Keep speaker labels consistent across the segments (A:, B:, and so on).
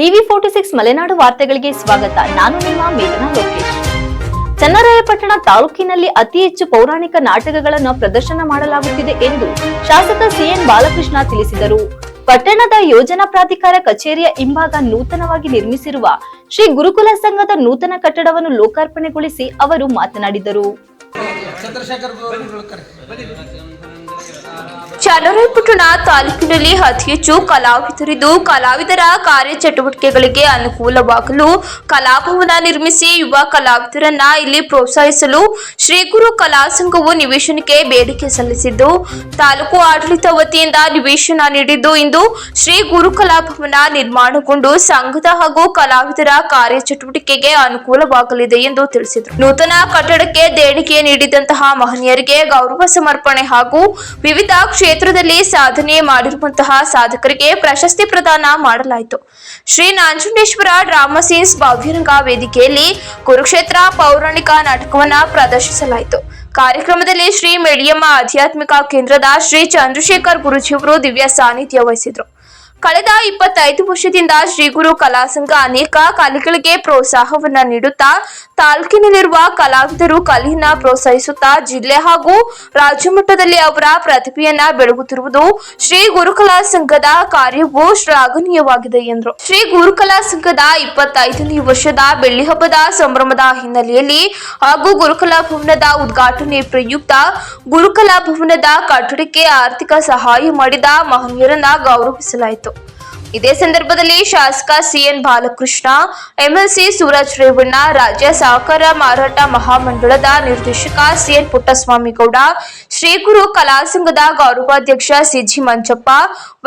A: TV forty six Malenadu ವಾರ್ತೆಗಳಿಗೆ ಸ್ವಾಗತ. ನಾನು ನಿಮ್ಮ ಮೇಘನಾ ಲೋಕೇಶ್. ಚನ್ನರಾಯಪಟ್ಟಣ ತಾಲೂಕಿನಲ್ಲಿ ಅತಿ ಹೆಚ್ಚು ಪೌರಾಣಿಕ ನಾಟಕಗಳನ್ನು ಪ್ರದರ್ಶನ ಮಾಡಲಾಗುತ್ತಿದೆ ಎಂದು ಶಾಸಕ ಸಿಎನ್ ಬಾಲಕೃಷ್ಣ ತಿಳಿಸಿದರು. ಪಟ್ಟಣದ ಯೋಜನಾ ಪ್ರಾಧಿಕಾರ ಕಚೇರಿಯ ಹಿಂಭಾಗ ನೂತನವಾಗಿ ನಿರ್ಮಿಸಿರುವ ಶ್ರೀ ಗುರುಕುಲ ಸಂಘದ ನೂತನ ಕಟ್ಟಡವನ್ನು ಲೋಕಾರ್ಪಣೆಗೊಳಿಸಿ ಅವರು ಮಾತನಾಡಿದರು.
B: ಚನ್ನರಾಯಪಟ್ಟಣ ತಾಲೂಕಿನಲ್ಲಿ ಅತಿ ಹೆಚ್ಚು ಕಲಾವಿದರಿದ್ದು ಕಲಾವಿದರ ಕಾರ್ಯಚಟುವಟಿಕೆಗಳಿಗೆ ಅನುಕೂಲವಾಗಲು ಕಲಾಭವನ ನಿರ್ಮಿಸಿ ಯುವ ಕಲಾವಿದರನ್ನ ಇಲ್ಲಿ ಪ್ರೋತ್ಸಾಹಿಸಲು ಶ್ರೀ ಗುರು ಕಲಾ ಸಂಘವು ನಿವೇಶನಕ್ಕೆ ಬೇಡಿಕೆ ಸಲ್ಲಿಸಿದ್ದು, ತಾಲೂಕು ಆಡಳಿತ ವತಿಯಿಂದ ನಿವೇಶನ ನೀಡಿದ್ದು ಇಂದು ಶ್ರೀ ಗುರು ಕಲಾಭವನ ನಿರ್ಮಾಣಗೊಂಡು ಸಂಘದ ಹಾಗೂ ಕಲಾವಿದರ ಕಾರ್ಯಚಟುವಟಿಕೆಗೆ ಅನುಕೂಲವಾಗಲಿದೆ ಎಂದು ತಿಳಿಸಿದರು. ನೂತನ ಕಟ್ಟಡಕ್ಕೆ ದೇಣಿಗೆ ನೀಡಿದಂತಹ ಮಹನೀಯರಿಗೆ ಗೌರವ ಸಮರ್ಪಣೆ ಹಾಗೂ ವಿವಿಧ ಕ್ಷೇತ್ರದಲ್ಲಿ ಸಾಧನೆ ಮಾಡಿರುವಂತಹ ಸಾಧಕರಿಗೆ ಪ್ರಶಸ್ತಿ ಪ್ರದಾನ ಮಾಡಲಾಯಿತು. ಶ್ರೀ ನಂಜುಂಡೇಶ್ವರ ಡ್ರಾಮಾ ಸೀನ್ಸ್ ಭವ್ಯರಂಗ ವೇದಿಕೆಯಲ್ಲಿ ಕುರುಕ್ಷೇತ್ರ ಪೌರಾಣಿಕ ನಾಟಕವನ್ನ ಪ್ರದರ್ಶಿಸಲಾಯಿತು. ಕಾರ್ಯಕ್ರಮದಲ್ಲಿ ಶ್ರೀ ಮೆಡಿಯಮ್ಮ ಆಧ್ಯಾತ್ಮಿಕ ಕೇಂದ್ರದ ಶ್ರೀ ಚಂದ್ರಶೇಖರ್ ಗುರುಜಿಯವರು ದಿವ್ಯ ಸಾನ್ನಿಧ್ಯ ವಹಿಸಿದ್ರು. ಕಳೆದ ಇಪ್ಪತ್ತೈದು ವರ್ಷದಿಂದ ಶ್ರೀ ಗುರು ಕಲಾ ಸಂಘ ಅನೇಕ ಕಲೆಗಳಿಗೆ ಪ್ರೋತ್ಸಾಹವನ್ನ ನೀಡುತ್ತಾ, ತಾಲೂಕಿನಲ್ಲಿರುವ ಕಲಾವಿದರು ಕಲೆಯನ್ನ ಪ್ರೋತ್ಸಾಹಿಸುತ್ತಾ, ಜಿಲ್ಲೆ ಹಾಗೂ ರಾಜ್ಯ ಮಟ್ಟದಲ್ಲಿ ಅವರ ಪ್ರತಿಭೆಯನ್ನ ಬೆಳಗುತ್ತಿರುವುದು ಶ್ರೀ ಗುರುಕಲಾ ಸಂಘದ ಕಾರ್ಯವು ಶ್ಲಾಘನೀಯವಾಗಿದೆ ಎಂದರು. ಶ್ರೀ ಗುರುಕಲಾ ಸಂಘದ ಇಪ್ಪತ್ತೈದನೇ ವರ್ಷದ ಬೆಳ್ಳಿ ಹಬ್ಬದ ಸಂಭ್ರಮದ ಹಿನ್ನೆಲೆಯಲ್ಲಿ ಹಾಗೂ ಗುರುಕಲಾ ಭವನದ ಉದ್ಘಾಟನೆ ಪ್ರಯುಕ್ತ ಗುರುಕಲಾ ಭವನದ ಕಟ್ಟಡಕ್ಕೆ ಆರ್ಥಿಕ ಸಹಾಯ ಮಾಡಿದ ಮಹನೀಯರನ್ನ ಗೌರವಿಸಲಾಯಿತು. ಇದೇ ಸಂದರ್ಭದಲ್ಲಿ ಶಾಸಕ ಸಿಎನ್ ಬಾಲಕೃಷ್ಣ, ಎಂಎಲ್ಸಿ ಸೂರಜ್ ರೇವಣ್ಣ, ರಾಜ್ಯ ಸಹಕಾರ ಮಾರಾಟ ಮಹಾಮಂಡಳದ ನಿರ್ದೇಶಕ ಸಿಎನ್ ಪುಟ್ಟಸ್ವಾಮಿ ಗೌಡ ಶ್ರೀ ಗುರು ಕಲಾ ಸಂಘದ ಗೌರವಾಧ್ಯಕ್ಷ ಸಿಜಿ ಮಂಚಪ್ಪ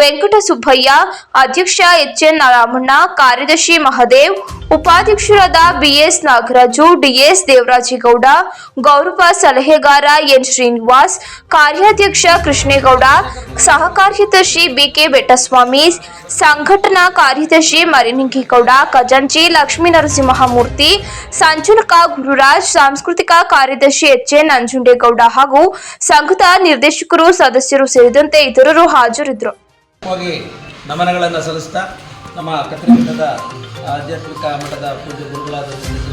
B: ವೆಂಕಟ ಸುಬ್ಬಯ್ಯ, ಅಧ್ಯಕ್ಷ ಎಚ್ಎನ್ ರಾಮಣ್ಣ ಕಾರ್ಯದರ್ಶಿ ಮಹದೇವ್ ಉಪಾಧ್ಯಕ್ಷರಾದ ಬಿಎಸ್ ನಾಗರಾಜು, ಡಿಎಸ್ ದೇವರಾಜೇಗೌಡ, ಗೌರವ ಸಲಹೆಗಾರ ಎನ್ ಶ್ರೀನಿವಾಸ್, ಕಾರ್ಯಾಧ್ಯಕ್ಷ ಕೃಷ್ಣೇಗೌಡ ಸಹ ಕಾರ್ಯದರ್ಶಿ ಬಿಕೆ ಬೆಟ್ಟಸ್ವಾಮಿ, ಸಂಘಟನಾ ಕಾರ್ಯದರ್ಶಿ ಮರಿನಿಂಗೇಗೌಡ, ಖಜಾಂಚಿ ಲಕ್ಷ್ಮೀ ನರಸಿಂಹಮೂರ್ತಿ ಸಂಚಾಲಕ ಗುರುರಾಜ್, ಸಾಂಸ್ಕೃತಿಕ ಕಾರ್ಯದರ್ಶಿ ಎಚ್ ಎನ್ ನಂಜುಂಡೇಗೌಡ ಹಾಗೂ ಸಂಘದ ನಿರ್ದೇಶಕರು ಸದಸ್ಯರು ಸೇರಿದಂತೆ ಇತರರು ಹಾಜರಿದ್ದರು.
C: ನಮನಗಳನ್ನು ಸಲ್ಲಿಸ್ತಾ ನಮ್ಮ ಕತ್ತರಿಘಟ್ಟದ ಆಧ್ಯಾತ್ಮಿಕ ಮಠದ ಪೂಜ್ಯ ಗುರುಗಳಾದ